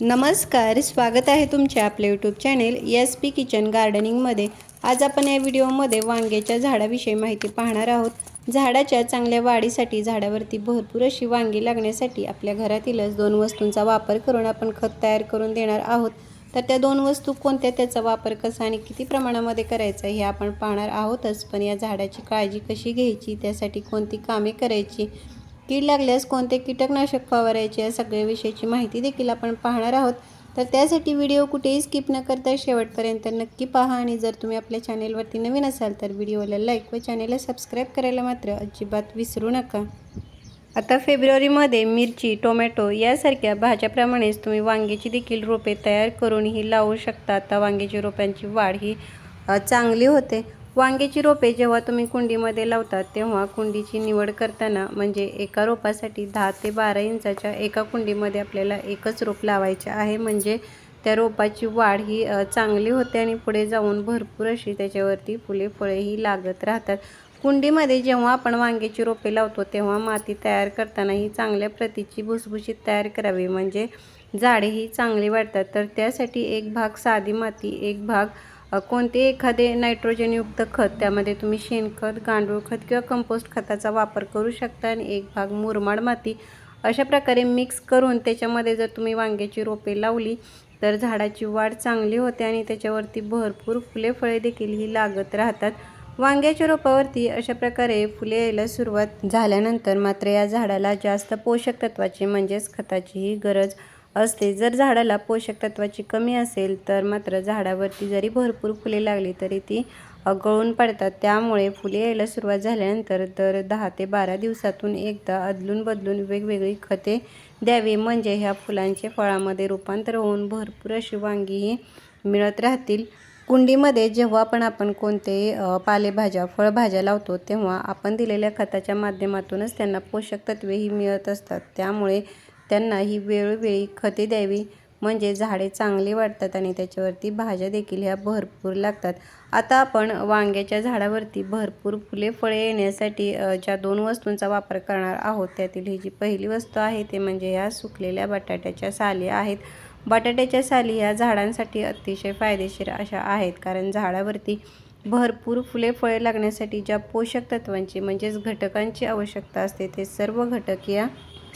नमस्कार स्वागत आहे तुमच्या आपल्या YouTube channel S P kitchen गार्डनिंगमध्ये आज आपण या व्हिडिओमध्ये वांग्याच्या झाडाविषयी माहिती पाहणार आहोत. झाडाच्या चांगल्या वाढीसाठी झाडावरती भरपूर अशी वांगी लागण्यासाठी आपल्या घरातीलच दोन वस्तूंचा वापर करून आपण खत तयार करून देणार आहोत. तर त्या दोन वस्तू कोणत्या त्याचा वापर कसा आणि किती प्रमाणामध्ये करायचा हे आपण पाहणार आहोतच. पण या झाडाची काळजी कशी घ्यायची त्यासाठी कोणती कामे करायची कीड लागल्यास कोणते कीटकनाशक फवारायचे या सगळ्याविषयीची माहिती देखील आपण पाहणार आहोत. तर त्यासाठी व्हिडिओ कुठेही स्किप न करता शेवटपर्यंत नक्की पहा आणि जर तुम्ही आपल्या चॅनेलवरती नवीन असाल तर व्हिडिओला लाईक व चॅनेलला सबस्क्राईब करायला मात्र अजिबात विसरू नका. आता फेब्रुवारीमध्ये मिरची टोमॅटो यासारख्या भाज्याप्रमाणेच तुम्ही वांग्याची देखील रोपे तयार करूनही लावू शकता. आता वांग्याची रोपांची वाढ ही चांगली होते. वांग्याची रोपे जेव्हा तुम्ही कुंडीमध्ये लावतात तेव्हा कुंडीची निवड करताना म्हणजे एका रोपासाठी दहा ते बारा इंचाच्या एका कुंडीमध्ये आपल्याला एकच रोप लावायचे आहे. म्हणजे त्या रोपाची वाढ ही चांगली होते आणि पुढे जाऊन भरपूर अशी त्याच्यावरती फुले फळेही लागत राहतात. कुंडीमध्ये जेव्हा आपण वांग्याची रोपे लावतो तेव्हा माती तयार करताना ही चांगल्या प्रतीची भुसभुशीत तयार करावी. म्हणजे झाडे ही चांगली वाढतात. तर त्यासाठी एक भाग साधी माती एक भाग कोणते एखादे नायट्रोजनयुक्त खत त्यामध्ये तुम्ही शेणखत गांडूळ खत किंवा कंपोस्ट खताचा वापर करू शकता आणि एक भाग मुरमाड माती अशा प्रकारे मिक्स करून त्याच्यामध्ये जर तुम्ही वांग्याची रोपे लावली तर झाडाची वाढ चांगली होते आणि त्याच्यावरती भरपूर फुले फळे देखील ही लागत राहतात. वांग्याच्या रोपावरती अशा प्रकारे फुले यायला सुरुवात झाल्यानंतर मात्र या झाडाला जास्त पोषक तत्वाची म्हणजेच खताचीही गरज असते. जर झाडाला पोषक तत्वाची कमी असेल तर मात्र झाडावरती जरी भरपूर फुले लागली तरी ती गळून पडतात. त्यामुळे फुले यायला सुरुवात झाल्यानंतर दर दहा ते बारा दिवसातून एकदा अदलून बदलून वेगवेगळी खते द्यावी. म्हणजे ह्या फुलांचे फळामध्ये रूपांतर होऊन भरपूर अशी वांगीही मिळत राहतील. कुंडीमध्ये जेव्हा पण आपण कोणतेही पालेभाज्या फळभाज्या लावतो तेव्हा आपण दिलेल्या खताच्या माध्यमातूनच त्यांना पोषक तत्वेही मिळत असतात. त्यामुळे त्यांना ही वेळोवेळी खते द्यावी. म्हणजे झाडे चांगली वाढतात आणि त्याच्यावरती भाज्या देखील ह्या भरपूर लागतात. आता आपण वांग्याच्या झाडावरती भरपूर फुले फळे येण्यासाठी ज्या दोन वस्तूंचा वापर करणार आहोत त्यातील ही जी पहिली वस्तू आहे ते म्हणजे ह्या सुकलेल्या बटाट्याच्या साली आहेत. बटाट्याच्या साली ह्या झाडांसाठी अतिशय फायदेशीर अशा आहेत कारण झाडावरती भरपूर फुले फळे लागण्यासाठी ज्या पोषक तत्वांची म्हणजेच घटकांची आवश्यकता असते ते सर्व घटक या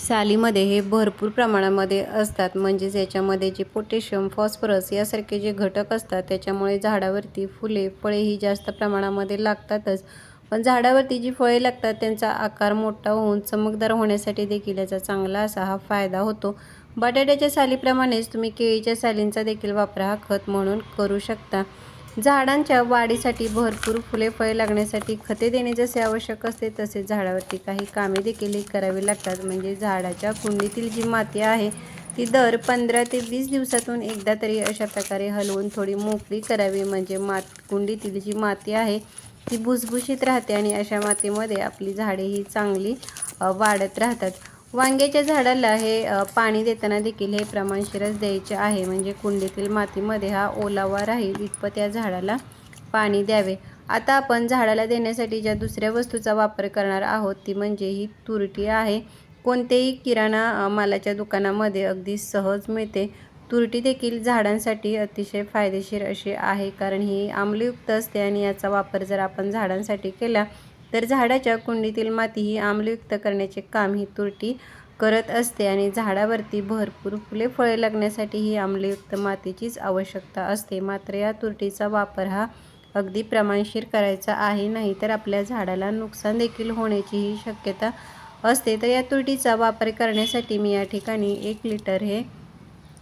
सालीमध्ये हे भरपूर प्रमाणामध्ये असतात. म्हणजेच याच्यामध्ये जे पोटॅशियम फॉस्फरस यासारखे जे घटक असतात त्याच्यामुळे झाडावरती फुले फळे ही जास्त प्रमाणामध्ये लागतातच. पण झाडावरती जी फळे लागतात त्यांचा आकार मोठा होऊन चमकदार होण्यासाठी देखील याचा चांगला असा हा फायदा होतो. बटाट्याच्या सालीप्रमाणेच तुम्ही केळीच्या सालींचा देखील वापर हा खत म्हणून करू शकता. झाडांच्या वाढीसाठी भरपूर फुले फळे लागण्यासाठी खते देणे जसे आवश्यक असते तसेच झाडावरती काही कामे देखील करावी लागतात. म्हणजे झाडाच्या कुंडीतील जी माती आहे ती दर पंधरा ते वीस दिवसातून एकदा तरी अशा प्रकारे हलवून थोडी मोकळी करावी. म्हणजे मात कुंडीतील जी माती आहे ती भुसभुशीत राहते आणि अशा मातीमध्ये आपली झाडे ही चांगली वाढत राहतात. वांग्याच्या झाडाला हे पाणी देताना देखील हे प्रमाणशीरच द्यायचे आहे. म्हणजे कुंडीतील मातीमध्ये हा ओलावा राहील इतपत या झाडाला पाणी द्यावे. आता आपण झाडाला देण्यासाठी ज्या दुसऱ्या वस्तूचा वापर करणार आहोत ती म्हणजे ही तुरटी आहे. कोणतेही किराणा मालाच्या दुकानामध्ये अगदी सहज मिळते. तुरटी देखील झाडांसाठी अतिशय फायदेशीर अशी आहे कारण ही आम्लयुक्त असते आणि याचा वापर जर आपण झाडांसाठी केला तर झाडाच्या कुंडीतील माती ही आम्लयुक्त करण्याचे काम ही तुरटी करत असते आणि झाडावरती भरपूर फुले फळे लागण्यासाठी ही आम्लयुक्त मातीचीच आवश्यकता असते. मात्र या तुरटीचा वापर हा अगदी प्रमाणशीर करायचा आहे नाही तर आपल्या झाडाला नुकसान देखील होण्याचीही शक्यता असते. तर या तुरटीचा वापर करण्यासाठी मी या ठिकाणी एक लिटर हे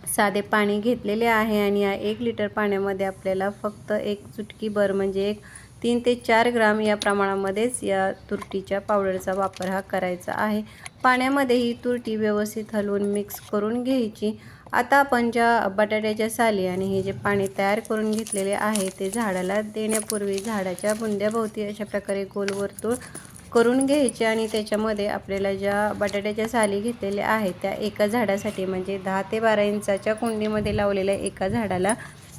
साधे पाणी घेतलेले आहे आणि या एक लिटर पाण्यामध्ये आपल्याला फक्त एक चुटकी भर म्हणजे एक तीन ते चार ग्राम या प्रमाणामध्येच या तुरटीच्या पावडरचा वापर हा करायचा आहे. पाण्यामध्ये ही तुरटी व्यवस्थित हलवून मिक्स करून घ्यायची. आता आपण ज्या बटाट्याच्या साली आणि हे जे पाणी तयार करून घेतलेले आहे ते झाडाला देण्यापूर्वी झाडाच्या बुंद्याभोवती अशा प्रकारे गोल वर्तुळ करून घ्यायचे आणि त्याच्यामध्ये आपल्याला ज्या बटाट्याच्या साली घेतलेल्या आहेत त्या एका झाडासाठी म्हणजे दहा ते बारा इंचाच्या कुंडीमध्ये लावलेल्या एका झाडाला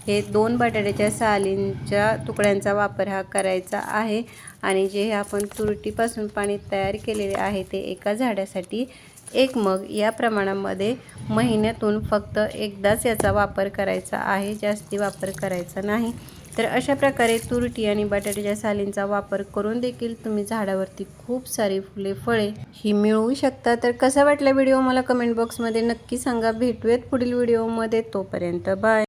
हे दोन बटाट्याच्या सालींच्या तुकड्यांचा वापर हा करायचा आहे. आणि जे हे आपण तुरटीपासून पाणी तयार केलेले आहे ते एका झाडासाठी एक मग या प्रमाणामध्ये महिन्यातून फक्त एकदाच याचा वापर करायचा आहे. जास्ती वापर करायचा नाही. तर अशा प्रकारे तुरटी आणि बटाट्याच्या सालींचा वापर करून देखील तुम्ही झाडावरती खूप सारी फुले फळे ही मिळवू शकता. तर कसा वाटला व्हिडिओ? मला कमेंट बॉक्समध्ये नक्की सांगा. भेटूयात पुढील व्हिडिओमध्ये. तोपर्यंत बाय.